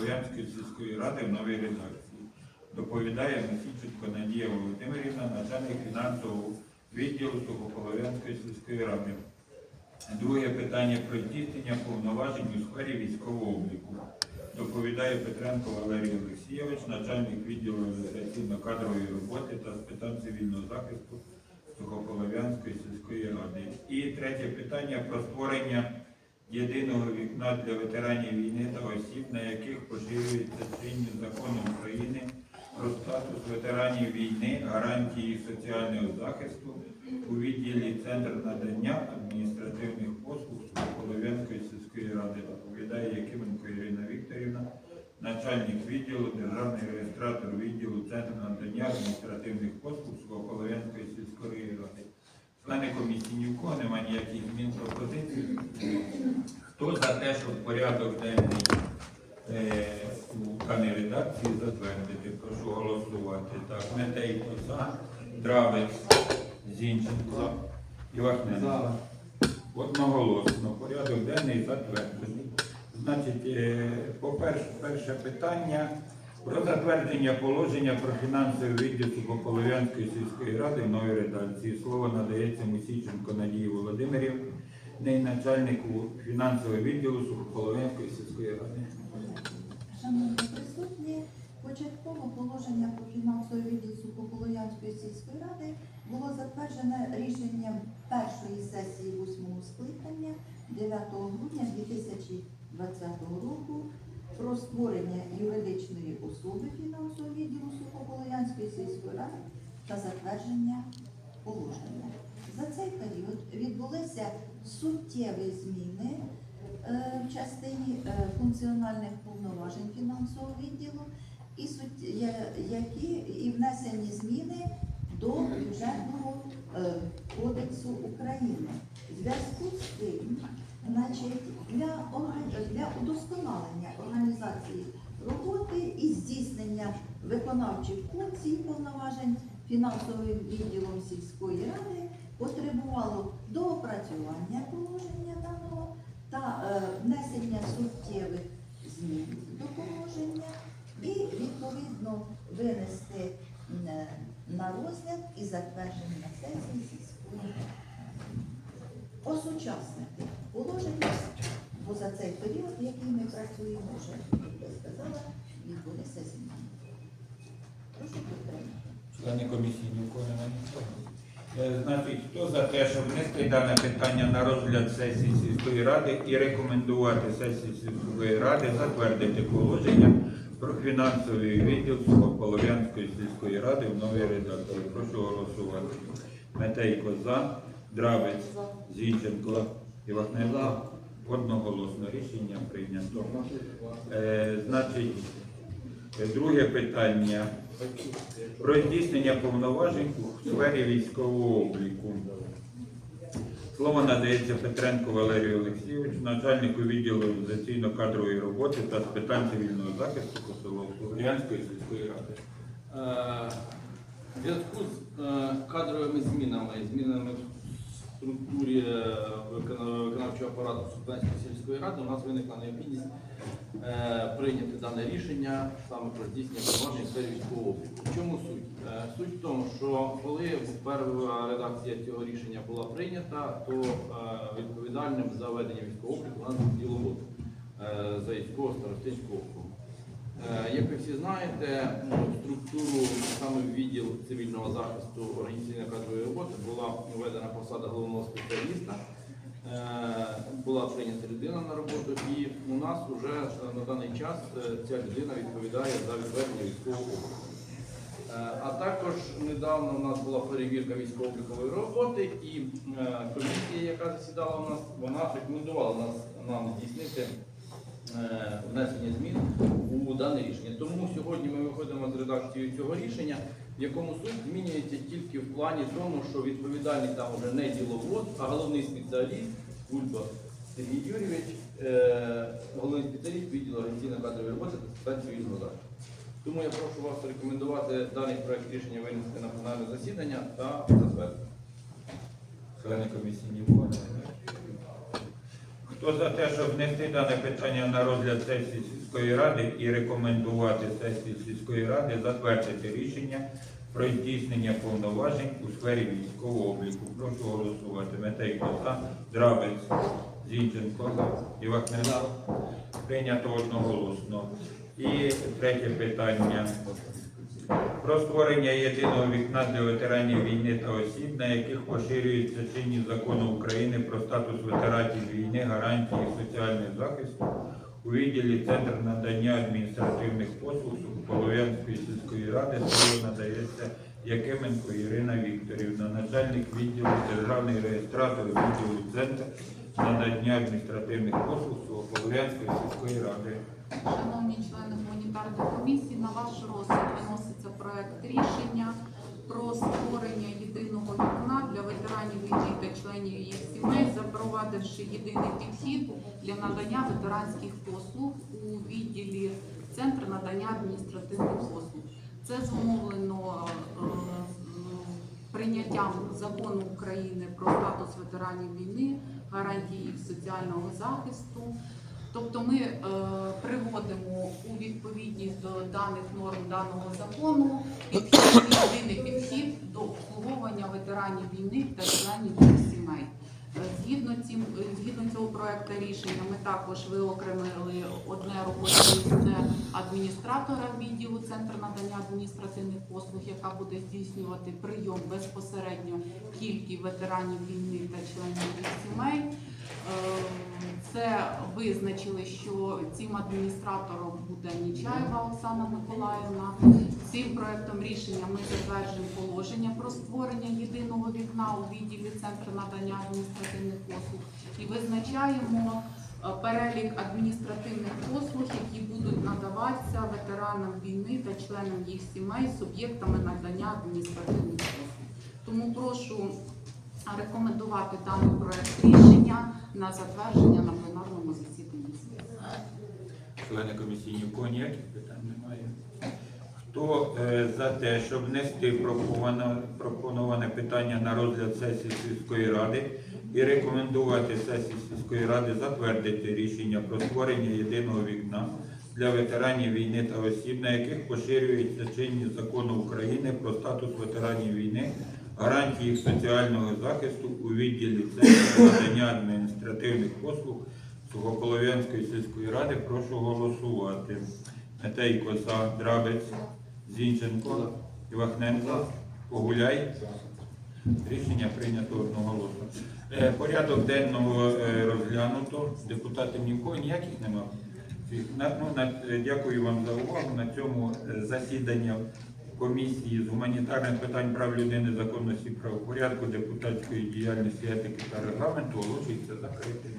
Сухополов'янської сільської ради в новій редакції. Доповідає Мосійченко Надія Володимирівна, начальник фінансового відділу Сухополов'янської сільської ради. Друге питання про здійснення повноважень у сфері військового обліку. Доповідає Петренко Валерій Олексійович, начальник відділу організаційно-кадрової роботи та з питань цивільного захисту Сухополов'янської сільської ради. І третє питання про створення єдиного вікна для ветеранів війни та осіб, на яких поширюється чинним законом України про статус ветеранів війни, гарантії соціального захисту у відділі Центр надання адміністративних послуг Сухополов'янської сільської ради. Доповідає Якименко Ірина Вікторівна, начальник відділу, державний реєстратор відділу Центр надання адміністративних послуг Сухополов'янської сільської ради. Члени комісії ні в кого немає ніяких змін пропозицій. Хто за те, щоб порядок денний е, у даній редакції затвердити? Прошу голосувати. Так, Метей за, Дравець, Зінченко, Івахненко. Одноголосно. Порядок денний затверджений. Значить, е, по-перше, перше питання про затвердження положення про фінансовий відділ Сухополов'янської сільської ради в новій редакції. Слово надається Мусіченко Надії Володимирівні, начальнику фінансового відділу Сухополов'янської сільської ради. Шановні присутні, початкове положення про фінансовий відділ Сухополоянської сільської ради було затверджене рішенням першої сесії 8 скликання 9 грудня 2020 року про створення юридичної особи фінансового відділу Сухополоянської сільської ради та затвердження положення. За цей період відбулися суттєві зміни е, в частині е, функціональних повноважень фінансового відділу, і які і внесені зміни до бюджетного е, кодексу України. В зв'язку з тим, значить, для, для удосконалення організації роботи і здійснення виконавчих функцій повноважень фінансовим відділом сільської ради потребувало доопрацювання положення даного та е, внесення суттєвих змін до положення і відповідно винести е, на розгляд і затвердження сесії сільської ради. Осучаснити положення, бо за цей період, який ми працюємо, вже як я сказала, відбулися зміни. Прошу підтримати. Члени комісії ні в кого немає. Е, Значить, хто за те, щоб внести дане питання на розгляд сесії сільської ради і рекомендувати сесії сільської ради затвердити положення про фінансовий відділ Сухополов'янської сільської ради в новій редакції. Прошу голосувати. Метейко за, Дравець, Зінченко, Івахненко. Одноголосно рішення прийнято. Е, значить, друге питання про здійснення повноважень у сфері військового обліку. Слово надається Петренку Валерію Олексійовичу, начальнику відділу організаційно-кадрової роботи та з питань цивільного захисту Косоловської сільської ради. Е, В зв'язку з е, кадровими змінами, змінами в структурі е, виконавчого апарату Субвенської сільської ради, у нас виникла необхідність е, прийняти дане рішення саме про здійснення повноважень сфері військового обліку. В чому суть? Е, Суть в тому, що коли перша редакція цього рішення була прийнята, то відповідальним за ведення військового обліку у нас був діловод за військово старостинського округу. Як ви всі знаєте, ну, структуру саме відділ цивільного захисту введена посада головного спеціаліста. Е, Була прийнята людина на роботу, і у нас вже е, на даний час е, ця людина відповідає за відведення військового обліку. А також недавно у нас була перевірка військово-облікової роботи, і комісія, яка засідала у нас, вона рекомендувала нас нам здійснити внесення змін у дане рішення. Тому сьогодні ми виходимо з редакцією цього рішення, в якому суть змінюється тільки в плані тому, що відповідальний там вже не діловод, а головний спеціаліст Кульба Сергій Юрійович, е, головний спеціаліст відділу організаційно-кадрової роботи та цивільного захисту. Тому я прошу вас рекомендувати даний проект рішення винести на пленарне засідання та затвердити. Члени комісії кого немає. Хто за те, щоб внести дане питання на розгляд сесії сільської ради і рекомендувати сесії сільської ради затвердити рішення про здійснення повноважень у сфері військового обліку. Прошу голосувати. Метейко за, Драбець, Зінченко, Івахненко. Прийнято одноголосно. І третє питання. Про створення єдиного вікна для ветеранів війни та осіб, на яких поширюється чинність закону України про статус ветеранів війни, гарантії соціального захисту у відділі Центр надання адміністративних послуг Полов'янської сільської ради слово надається Якименко Ірина Вікторівна, начальник відділу державний реєстратор відділу Центр надання адміністративних послуг Полов'янської сільської ради. Шановні члени гуманітарної комісії, на ваш розсуд виноситься проект рішення про створення єдиного вікна для ветеранів війни та членів їх сімей, запровадивши єдиний підхід для надання ветеранських послуг у відділі Центр надання адміністративних послуг. Це зумовлено е, прийняттям закону України про статус ветеранів війни, гарантії їх соціального захисту. Тобто ми е, приводимо у відповідність до даних норм даного закону єдиний підхід до обслуговування ветеранів війни та членів їх сімей. Згідно цим е, згідно цього проекту рішення, ми також виокремили одне робоче місце адміністратора відділу Центру надання адміністративних послуг, яка буде здійснювати прийом безпосередньо тільки ветеранів війни та членів їх сімей. Визначили, що цим адміністратором буде Нічаєва Оксана Миколаївна. Цим проектом рішення ми затверджуємо положення про створення єдиного вікна у відділі Центру надання адміністративних послуг і визначаємо е, перелік адміністративних послуг, які будуть надаватися ветеранам війни та членам їх сімей суб'єктами надання адміністративних послуг. Тому прошу рекомендувати даний проект рішення на затвердження на пленарному засіданні. Члени комісії ні в кого ніяких питань немає. Хто е, за те, щоб внести пропоноване питання на розгляд сесії сільської ради і рекомендувати сесії сільської ради затвердити рішення про створення єдиного вікна для ветеранів війни та осіб, на яких поширюється чинність закону України про статус ветеранів війни, гарантії їх соціального захисту у відділі Центру надання адміністративних послуг Сухополов'янської сільської ради прошу голосувати. Метейко за Драбець, Зінченко, Івахненко, Погуляй. Рішення прийнято одноголосно. Е, Порядок денного е, розглянуто. Депутатів нікого ніяких нема. Всіх. На- ну, е, Дякую вам за увагу. На цьому засідання комісії з гуманітарних питань прав людини, законності правопорядку, депутатської діяльності, етики та регламенту оголошується закритим.